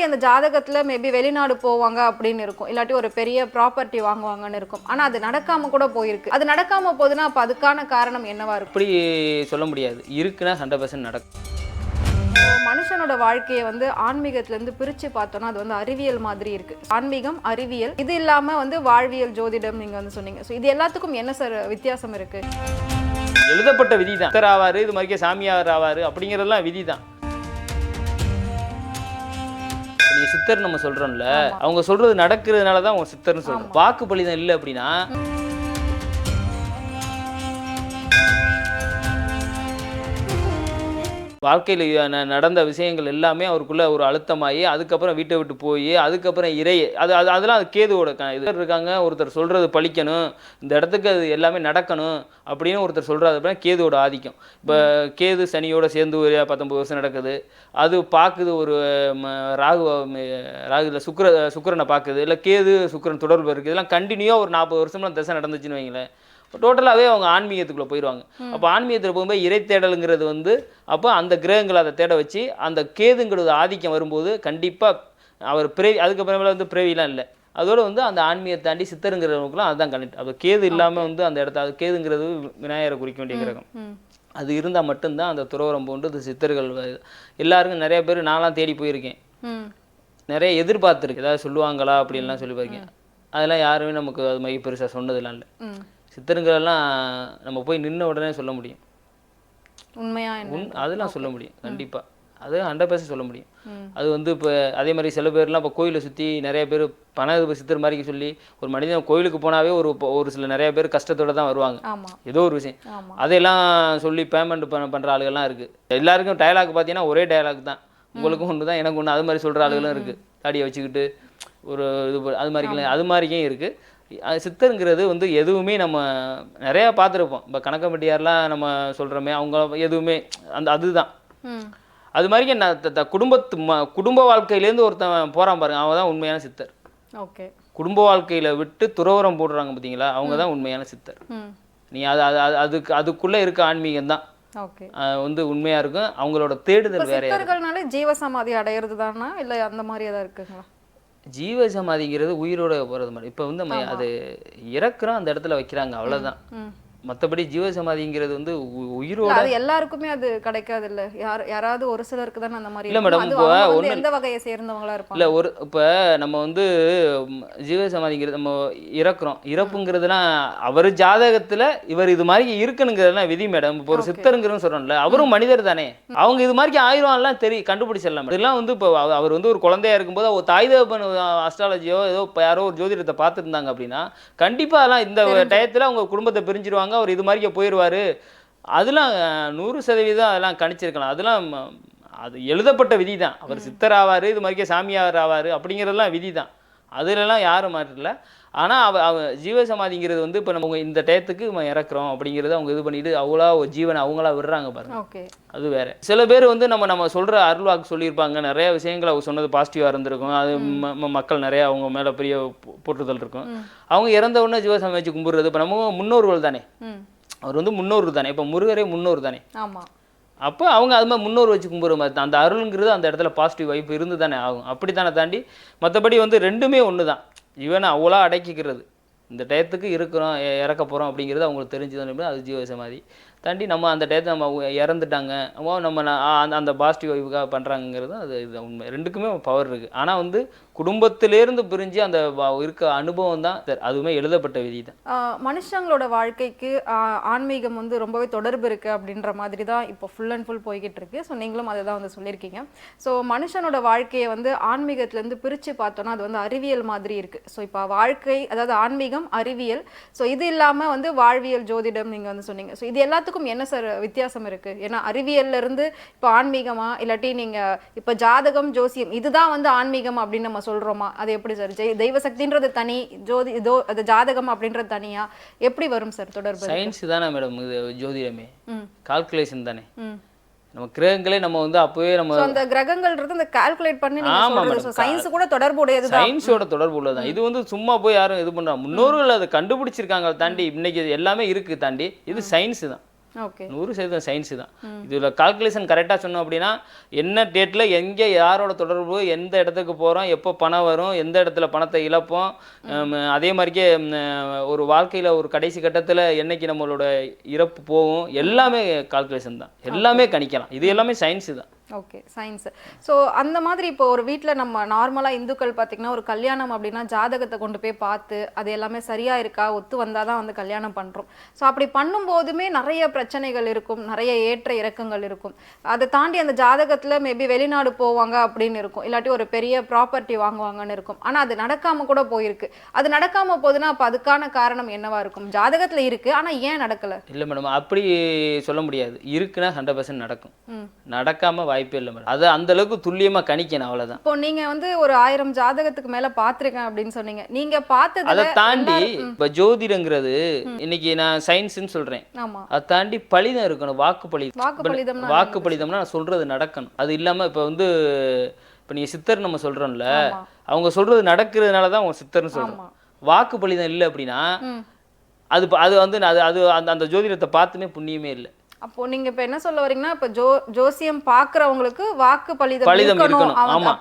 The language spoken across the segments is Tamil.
அந்த ஜாதகத்துல மேபி வெளிநாடு போவாங்க அப்படின்னு இருக்கும். இல்லாட்டி ஒரு பெரிய ப்ராப்பர்ட்டி வாங்குவாங்கன்னு இருக்கும். ஆனா அது நடக்காம கூட போயிருக்கு. அது நடக்காம போகுதுன்னா அப்ப அதுக்கான காரணம் என்னவா இருக்கும்? அப்படி சொல்ல முடியாது. இருக்குன்னா ஹண்ட்ரட் பர்சன்ட் நடக்கும். மனுஷனோட வாழ்க்கையை வந்து ஆன்மீகத்துல இருந்து பிரிச்சு பார்த்தோம்னா அது வந்து அறிவியல் மாதிரி இருக்கு. ஆன்மீகம் அறிவியல் இது இல்லாம வந்து வாழ்வியல் ஜோதிடம் நீங்க வந்து சொன்னீங்க. ஸோ இது எல்லாத்துக்கும் என்ன சார் வித்தியாசம் இருக்கு? எழுதப்பட்ட விதி தான் ஆவாரு இது மாதிரிக்கே சாமியார் ஆவாரு அப்படிங்கிறதெல்லாம் விதி தான் நீங்க சித்தர் நம்ம சொல்றோம்ல அவங்க சொல்றது நடக்கிறதுனால தான் அவங்க சித்தர்னு சொல்றோம். வாக்கு பலிதம் இல்லை அப்படின்னா வாழ்க்கையில் நடந்த விஷயங்கள் எல்லாமே அவருக்குள்ளே ஒரு அழுத்தமாகி அதுக்கப்புறம் வீட்டை விட்டு போய் அதுக்கப்புறம் இறை அது அது அதெல்லாம் அது கேதுவோட க இது இருக்காங்க. ஒருத்தர் சொல்கிறது பழிக்கணும் இந்த இடத்துக்கு அது எல்லாமே நடக்கணும் அப்படின்னு ஒருத்தர் சொல்கிறாரு அப்படின்னா கேதுவோட ஆதிக்கம். இப்போ கேது சனியோட சேர்ந்து ஒரு பத்தொம்பது வருஷம் நடக்குது. அது பார்க்குது ஒரு ராகு ராகு இல்லை சுக்கர சுக்கரனை பார்க்குது. இல்லை கேது சுக்கரன் தொடர்பு இருக்குது இதெல்லாம் கண்டினியூவாக ஒரு நாற்பது வருஷம்லாம் திசை நடந்துச்சுன்னு வைங்களேன். டோட்டலாகவே அவங்க ஆன்மீகத்துக்குள்ளே போயிடுவாங்க அப்போ ஆன்மீகத்தில் போகும்போது இறை தேடலுங்கிறது வந்து அப்போ அந்த கிரகங்களை அதை தேட வச்சு அந்த கேதுங்கிறது ஆதிக்கம் வரும்போது கண்டிப்பாக அவர் பிறவி அதுக்கப்புறமேல வந்து பிறவிலாம் இல்லை. அதோட வந்து அந்த ஆன்மீகத்தை தாண்டி சித்தருங்கிறவங்களுக்குலாம் அதுதான் கனெக்ட். அப்போ கேது இல்லாமல் வந்து அந்த இடத்த அது கேதுங்கிறது விநாயகரை குறிக்க வேண்டிய கிரகம். அது இருந்தால் மட்டும்தான் அந்த துறவரம் போன்று இந்த சித்தர்கள் எல்லாருக்கும் நிறைய பேர் நான்லாம் தேடி போயிருக்கேன். நிறைய எதிர்பார்த்துருக்கு. ஏதாவது சொல்லுவாங்களா? அப்படின்லாம் சொல்லி பாருங்க அதெல்லாம் யாருமே நமக்கு அது மாதிரி பெருசாக சொன்னதெல்லாம் இல்லை. சித்தருங்களெல்லாம் நம்ம போய் நின்ன உடனே சொல்ல முடியும். உண்மையா என்ன? உன் அதெல்லாம் சொல்ல முடியும். கண்டிப்பாக அது ஹண்ட்ரட் பர்சன்ட் சொல்ல முடியும். அது வந்து இப்போ அதே மாதிரி சில பேர்லாம் இப்போ கோயிலை சுற்றி நிறைய பேர் பண சித்தர் மாதிரி சொல்லி ஒரு மனிதன் கோயிலுக்கு போனாவே ஒரு ஒரு சில நிறைய பேர் கஷ்டத்தோட தான் வருவாங்க. ஏதோ ஒரு விஷயம். அதையெல்லாம் சொல்லி பேமெண்ட் பண்ண பண்ணுற ஆளுகள்லாம் இருக்குது எல்லாருக்கும் டயலாக் பார்த்தீங்கன்னா ஒரே டயலாக் தான். உங்களுக்கும் ஒன்று தான் எனக்கு ஒன்று அது மாதிரி சொல்கிற ஆளுகளும் இருக்குது தாடியை வச்சுக்கிட்டு ஒரு இது அது மாதிரிக்கெல்லாம் அது மாதிரிக்கும் இருக்குது சித்தருங்கிறது வந்து எதுவுமே நம்ம நிறையா பார்த்துருப்போம். இப்போ கணக்கம்பட்டியார்லாம் நம்ம சொல்கிறோமே அவங்க எதுவுமே அந்த அதுதான். அது மாதிரிக்கு நான் குடும்பத்து ம குடும்ப வாழ்க்கையிலேருந்து ஒருத்தன் போகிறான் பாருங்க அவன் தான் உண்மையான சித்தர். ஓகே. குடும்ப வாழ்க்கையில் விட்டு துறவரம் போடுறாங்க பார்த்தீங்களா அவங்க தான் உண்மையான சித்தர். நீ அது அது அது- அதுக்கு அதுக்குள்ளே இருக்க ஆன்மீகம் தான். வந்து உண்மையாக இருக்கும். அவங்களோட தேடுதல் சித்தர்கள்னாலே ஜீவசமாதி அடையிறது தானா இல்ல அந்த மாதிரி ஏதாவது இருக்குங்களா? ஜீவ சமாதிங்கிறது உயிரோட போகிறது மாதிரி. இப்போ வந்து நம்ம அது இறக்குறோம் அந்த இடத்துல வைக்கிறாங்க அவ்வளவுதான். ம். மற்றபடி ஜீவ சமாதிங்கிறது வந்து உயிரோட அது எல்லாருக்குமே அது கிடைக்காது இல்ல யார் யாராவது ஒரு சிலருக்கு தானே அந்த மாதிரி இல்ல அது இப்போ எந்த வகையை சேர்ந்தவங்களா இருப்பாங்க? இல்லை ஒரு இப்போ நம்ம வந்து ம், ஜீவ சமாதிங்கிறது நம்ம இறக்குறோம். இறப்புங்கிறதுலாம் அவர் ஜாதகத்தில் இவர் இது மாதிரி இருக்கணுங்கிறதுலாம் விதி மேடம். இப்போ ஒரு சித்தருங்கிறன்னு சொல்கிறோம்ல அவரும் மனிதர் தானே. அவங்க இது மாதிரி ஆயிரம்லாம் தெரியும் கண்டுபிடிச்சிடலாம் இதெல்லாம் வந்து இப்போ அவ- அவர் வந்து ஒரு குழந்தையா இருக்கும்போது அவர் தாய் தகப்பன் அஸ்ட்ராலஜியோ ஏதோ யாரோ ஒரு ஜோதிடத்தை பார்த்துருந்தாங்க அப்படின்னா கண்டிப்பாக அதெல்லாம் இந்த டயத்தில் அவங்க குடும்பத்தை பிரிஞ்சிருவாங்க அவர் இது மாதிரி போயிடுவார் அதெல்லாம் நூறு சதவீதம் அதெல்லாம் கணிச்சிருக்கலாம். அதெல்லாம் அது எழுதப்பட்ட விதி தான் அவர் சித்தர் ஆவார் இது மாதிரிக்கே சாமியார் ஆவார் அப்படிங்கிறதெல்லாம் விதி தான் அதுலலாம் யாரும் மாற்றல. ஆனால் அவ அவ ஜீவசமாதிங்கிறது வந்து இப்போ நம்ம இந்த டயத்துக்கு நம்ம இறக்குறோம் அப்படிங்கிறது அவங்க இது பண்ணிட்டு அவ்வளோ ஒரு ஜீவனை அவங்களா விடுறாங்க பாருங்க. அது வேற. சில பேர் வந்து நம்ம நம்ம சொல்கிற அருள்வாக்கு சொல்லியிருப்பாங்க. நிறைய விஷயங்கள் அவங்க சொன்னது பாசிட்டிவாக இருந்திருக்கும். அது மக்கள் நிறைய அவங்க மேலே பெரிய போற்றுதல் இருக்கும். அவங்க இறந்த உடனே ஜீவசமாதி வச்சு கும்பிடுறது இப்போ நம்ம முன்னோர்கள் தானே. அவர் வந்து முன்னோர் தானே. இப்போ முருகரே முன்னோர் தானே. ஆமா. அப்போ அவங்க அது மாதிரி முன்னோர் வச்சு கும்பிட்ற மாதிரி தான். அந்த அருள்ங்கிறது அந்த இடத்துல பாசிட்டிவ் வைப் இருந்து தானே ஆகும். அப்படி தானே தாண்டி மற்றபடி வந்து ரெண்டுமே ஒன்று தான் இவனை அவ்வளோ அடக்கிக்கிறது. இந்த டயத்துக்கு இருக்கிறோம் இறக்க போகிறோம் அப்படிங்கிறது அவங்களுக்கு தெரிஞ்சது அது ஜீவ சமாதி தாண்டி நம்ம அந்த டயத்தை நம்ம இறந்துட்டாங்க. நம்ம அந்த அந்த பாசிட்டிவ் வைப்புக்காக பண்ணுறாங்கிறது அது இது உண்மை. ரெண்டுக்குமே பவர் இருக்குது ஆனால் வந்து குடும்பத்திலேருந்து பிரிஞ்சு அந்த இருக்க அனுபவம் தான் அதுவுமே எழுதப்பட்ட விதி தான். மனுஷங்களோட வாழ்க்கைக்கு ஆன்மீகம் வந்து ரொம்பவே தொடர்பு இருக்கு அப்படின்ற மாதிரி தான் இப்போ ஃபுல் அண்ட் ஃபுல் போய்கிட்டு இருக்கு. ஸோ நீங்களும் அதை தான் வந்து சொல்லியிருக்கீங்க. ஸோ மனுஷனோட வாழ்க்கையை வந்து ஆன்மீகத்துலேருந்து பிரித்து பார்த்தோன்னா அது வந்து அறிவியல் மாதிரி இருக்குது ஸோ இப்போ வாழ்க்கை அதாவது ஆன்மீகம் அறிவியல். ஸோ இது இல்லாமல் வந்து வாழ்வியல் ஜோதிடம் நீங்கள் வந்து சொன்னீங்க. ஸோ இது எல்லாத்துக்கும் என்ன சார் வித்தியாசம் இருக்கு? ஏன்னா அறிவியல்ல இருந்து இப்போ ஆன்மீகமா இல்லாட்டி நீங்கள் இப்போ ஜாதகம் ஜோசியம் இதுதான் வந்து ஆன்மீகம் அப்படின்னு நம்ம சொல்றோமா? அது எப்படி சார் ஜெய் தெய்வ சக்தின்றது தனி ஜோதி இதோ அது ஜாதகம் அப்படின்றது தனியா? எப்படி வரும் சார் தொடர்பு? சயின்ஸ் தானே மேடம் இது ஜோதிடமே. கால்குலேஷன் தானே. நம்ம கிரகங்களே நம்ம வந்து அப்போவே நம்ம அந்த கிரகங்கள்ன்றது அந்த கால்குலேட் பண்ணி நீங்க ஆமா சயின்ஸ் கூட தொடர்புடையது தான் சயின்ஸோட தொடர்பு உள்ளதான் இது வந்து சும்மா போய் யாரும் இது பண்றாங்க முன்னோர்கள் அதை கண்டுபிடிச்சிருக்காங்க தாண்டி இன்னைக்கு எல்லாமே இருக்கு தாண்டி இது சயின்ஸ் தான். நூறு சதவீதம் சயின்ஸு தான். இதில் கால்குலேஷன் கரெக்டாக சொன்னோம் அப்படின்னா என்ன டேட்டில் எங்கே யாரோட தொடர்பு எந்த இடத்துக்கு போகிறோம் எப்போ பணம் வரும் எந்த இடத்துல பணத்தை இழப்போம் அதே மாதிரிக்கே ஒரு வாழ்க்கையில் ஒரு கடைசி கட்டத்தில் என்னைக்கு நம்மளோட இறப்பு போகும் எல்லாமே கால்குலேஷன் தான். எல்லாமே கணிக்கலாம். இது எல்லாமே சயின்ஸு தான். ஓகே சயின்ஸ் ஸோ அந்த மாதிரி இப்போ ஒரு வீட்டில் நம்ம நார்மலாக இந்துக்கள் பார்த்தீங்கன்னா ஒரு கல்யாணம் அப்படின்னா ஜாதகத்தை கொண்டு போய் பார்த்து அது எல்லாமே சரியா இருக்கா ஒத்து வந்தால் தான் வந்து கல்யாணம் பண்ணுறோம் ஸோ அப்படி பண்ணும்போதுமே நிறைய பிரச்சனைகள் இருக்கும் நிறைய ஏற்ற இறக்கங்கள் இருக்கும். அதை தாண்டி அந்த ஜாதகத்தில் மேபி வெளிநாடு போவாங்க அப்படின்னு இருக்கும். இல்லாட்டி ஒரு பெரிய ப்ராப்பர்ட்டி வாங்குவாங்கன்னு இருக்கும். ஆனால் அது நடக்காம கூட போயிருக்கு. அது நடக்காம போகுதுன்னா அப்போ அதுக்கான காரணம் என்னவா இருக்கும்? ஜாதகத்தில் இருக்கு ஆனால் ஏன் நடக்கல? இல்லை மேடம் அப்படி சொல்ல முடியாது. இருக்குன்னா ஹண்ட்ரட் பர்சன்ட் நடக்கும். நடக்காமல் வாய்ப்பே இல்லை மேடம். அது அந்த அளவுக்கு துல்லியமாக கணிக்கணும் அவ்வளோதான் இப்போ நீங்க வந்து ஒரு ஆயிரம் ஜாதகத்துக்கு மேல பாத்திருக்கேன் அப்படின்னு சொன்னீங்க. நீங்க பார்த்ததுல அதை தாண்டி இப்போ ஜோதிடங்கிறது இன்னைக்கு நான் சயின்ஸ்னு சொல்கிறேன் ஆமா. அதை தாண்டி பலிதம் இருக்கணும் வாக்கு பலி வாக்கு பலிதம்னா வாக்கு பலிதம்னா நான் சொல்றது நடக்கணும். அது இல்லாம இப்போ வந்து இப்போ நீங்க சித்தர் நம்ம சொல்றோம்ல. அவங்க சொல்றது நடக்கிறதுனால தான் அவங்க சித்தர்னு சொல்றோம். ஆமா. வாக்கு பலிதம் இல்லை அப்படின்னா. அது அது வந்து அது அது அந்த அந்த ஜோதிடத்தை பார்த்துமே புண்ணியமே இல்லை. அப்போ நீங்க இப்ப என்ன சொல்ல வரீங்கன்னா இப்ப ஜோ ஜோசியம் பாக்குறவங்களுக்கு வாக்கு பலிதம் பலிதம் இருக்கணும். ஆமா.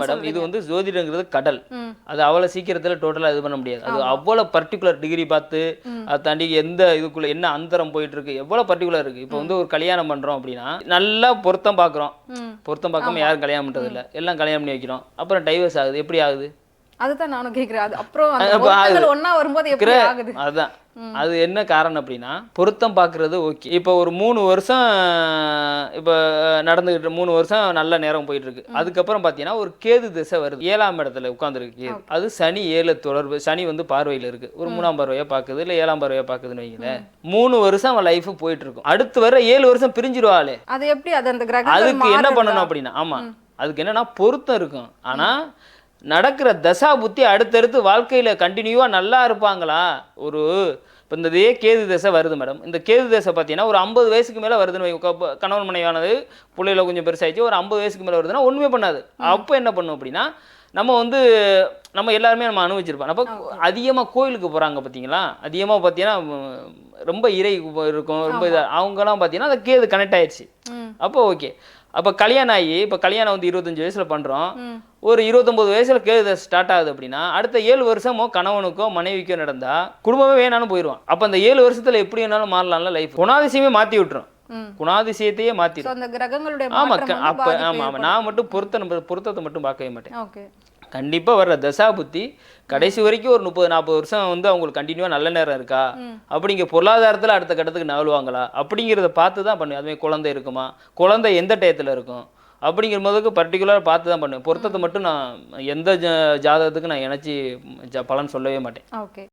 மேடம். இது. வந்து ஜோதிடங்கிறது கடல். அது அவ்வளோ சீக்கிரத்துல டோட்டலா இது பண்ண முடியாது. அது அவ்வளவு பர்டிகுலர் டிகிரி பார்த்து. அதை தாண்டி எந்த இதுக்குள்ள என்ன அந்தரம் போயிட்டு இருக்கு எவ்வளவு பர்டிகுலர் இருக்கு. இப்போ வந்து ஒரு கல்யாணம் பண்றோம் அப்படின்னா நல்லா பொருத்தம் பார்க்குறோம் ம். பொருத்தம் பார்க்காம யாரும் கல்யாணம் பண்றது இல்ல எல்லாம் கல்யாணம் பண்ணி வைக்கிறோம். அப்புறம் டைவர்ஸ் ஆகுது. எப்படி ஆகுது? அதுதான் நானும் கேக்குறேன். அது அப்புறம் ஒண்ணா வரும்போது எப்படி ஆகுது? அதுதான் அது என்ன காரணம் அப்படின்னா பொருத்தம் பார்க்கறது ஓகே. இப்போ ஒரு மூணு வருஷம் இப்போ நடந்துகிட்டு மூணு வருஷம் நல்ல நேரம் போயிட்டு இருக்கு அதுக்கப்புறம் பார்த்தீங்கன்னா ஒரு கேது திசை வருது. ஏழாம் இடத்துல உட்காந்துருக்கு கேது. அது சனி ஏழு தொடர்பு சனி வந்து பார்வையில் இருக்கு. ஒரு மூணாம் பார்வையா பார்க்குது இல்லை ஏழாம் பார்வையா பார்க்குதுன்னு வைங்களேன். மூணு வருஷம் அவன் லைஃப் போயிட்டு இருக்கும். அடுத்து வர ஏழு வருஷம் பிரிஞ்சிருவாளே அது எப்படி? அது அந்த அதுக்கு என்ன? பண்ணணும் அப்படின்னா ஆமா. அதுக்கு என்னன்னா பொருத்தம் இருக்கும். ஆனா நடக்கிற தசா புத்தி அடுத்தடுத்து வாழ்க்கையில் கண்டினியூவாக நல்லா இருப்பாங்களா? ஒரு இப்போ இந்த இதே கேது தசை வருது மேடம் இந்த கேது தசை பார்த்தீங்கன்னா ஒரு ஐம்பது வயசுக்கு மேலே வருதுன்னு க- கணவன் மனைவியானது பிள்ளையில கொஞ்சம் பெருசாயிடுச்சு ஒரு ஐம்பது வயசுக்கு மேலே வருதுன்னா ஒன்றுமே பண்ணாது. அப்போ என்ன பண்ணும் அப்படின்னா நம்ம வந்து நம்ம எல்லாருமே நம்ம அனுபவிச்சிருப்போம். அப்போ அதிகமாக கோயிலுக்கு போகிறாங்க பார்த்தீங்களா அதிகமாக பார்த்தீங்கன்னா ரொம்ப இறை இருக்கும் ரொம்ப இதா அவங்கலாம் பார்த்தீங்கன்னா அந்த கேது கனெக்ட் ஆயிடுச்சு. அப்போ ஓகே அப்போ கல்யாணம் ஆகி இப்போ கல்யாணம் வந்து இருபத்தஞ்சு வயசில் பண்ணுறோம். ஒரு இருபத்தொம்போது வயசில் கேது ஸ்டார்ட் ஆகுது அப்படின்னா அடுத்த ஏழு வருஷமோ கணவனுக்கோ மனைவிக்கோ நடந்தா குடும்பமே வேணாலும் போயிடுவான் அப்போ அந்த ஏழு வருஷத்துல எப்படி வேணாலும் மாறலாம்ல லைஃப் குணாதிசயமே மாற்றி விட்டுரும். குணாதிசயத்தையே கிரகங்களுடைய ஆமா அப்போ ஆமாம் ஆமாம் நான் மட்டும் பொருத்த பொருத்தத்தை மட்டும் பார்க்கவே மாட்டேன். ஓகே கண்டிப்பா வர்ற தசா புத்தி கடைசி வரைக்கும் ஒரு முப்பது நாற்பது வருஷம் வந்து அவங்களுக்கு கண்டினியூவா நல்ல நேரம் இருக்கா. அப்படிங்கிற பொருளாதாரத்துல அடுத்த கட்டத்துக்கு நகழுவாங்களா அப்படிங்கிறத பார்த்து தான் பண்ணுவேன். அதுமாதிரி குழந்தை இருக்குமா? குழந்தை எந்த டயத்துல இருக்கும்? அப்படிங்கிற போதுக்கு பர்டிகுலராக பார்த்து தான் பண்ணுவேன். பொருத்தத்தை மட்டும் நான் எந்த ஜாதகத்துக்கு நான் இணைச்சி பலன் சொல்லவே மாட்டேன். ஓகே.